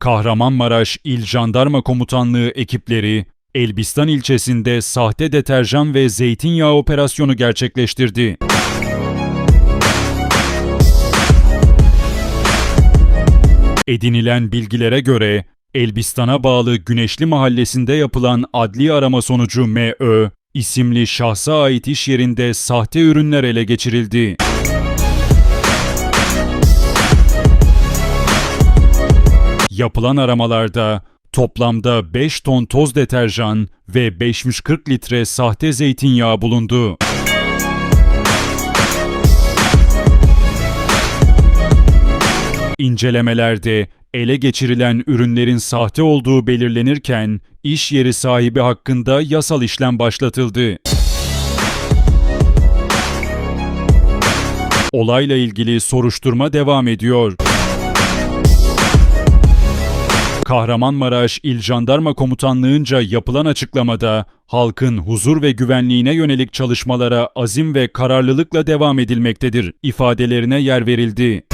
Kahramanmaraş İl Jandarma Komutanlığı ekipleri Elbistan ilçesinde sahte deterjan ve zeytinyağı operasyonu gerçekleştirdi. Edinilen bilgilere göre Elbistan'a bağlı Güneşli Mahallesi'nde yapılan adli arama sonucu MÖ isimli şahsa ait iş yerinde sahte ürünler ele geçirildi. Yapılan aramalarda toplamda 5 ton toz deterjan ve 540 litre sahte zeytinyağı bulundu. İncelemelerde ele geçirilen ürünlerin sahte olduğu belirlenirken iş yeri sahibi hakkında yasal işlem başlatıldı. Olayla ilgili soruşturma devam ediyor. Kahramanmaraş İl Jandarma Komutanlığı'nca yapılan açıklamada halkın huzur ve güvenliğine yönelik çalışmalara azim ve kararlılıkla devam edilmektedir ifadelerine yer verildi.